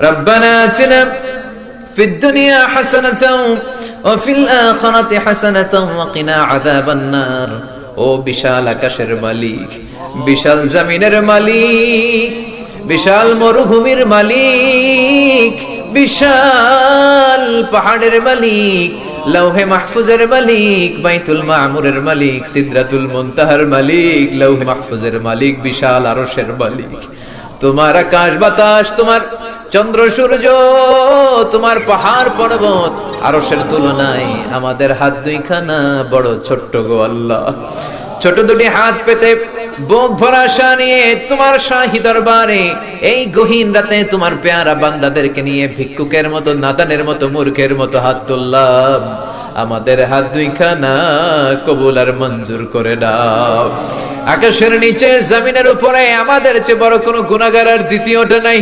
ربنا آتنا في الدنيا حسنة وفي الآخرة حسنة وقنا عذاب النار ও বিশাল আকাশের মালিক বিশাল জমিনের মালিক বিশাল মরুভূমির মালিক বিশাল পাহাড়ের মালিক লৌহে মাহফুজের মালিক বাইতুল মামুরের মালিক সিদ্রাতুল মুনতাহার মালিক লৌহে মাহফুজের মালিক বিশাল আরশের মালিক তোমার আকাশ বাতাস তোমার চন্দ্র, সূর্য, তোমার পাহাড়, পর্বত, আরশের তুলনায় আমাদের হাত দুইখানা বড় ছোট্ট গো আল্লাহ। ছোট দুটি হাত পেতে বুক ভরা নিয়ে তোমার শাহী দরবারে এই গহীন রাতে তোমার পেয়ারা বান্দাদেরকে নিয়ে ভিক্ষুকের মতো নাদানের মতো, মূর্খের মতো হাত তুললাম। আমাদের হাত দুইখানা কবুল আর মঞ্জুর করে দাও। আকাশের নিচে, জমিনের উপরে আমাদের চেয়ে বড় কোনো গুণাগার আর দ্বিতীয়টা নাই।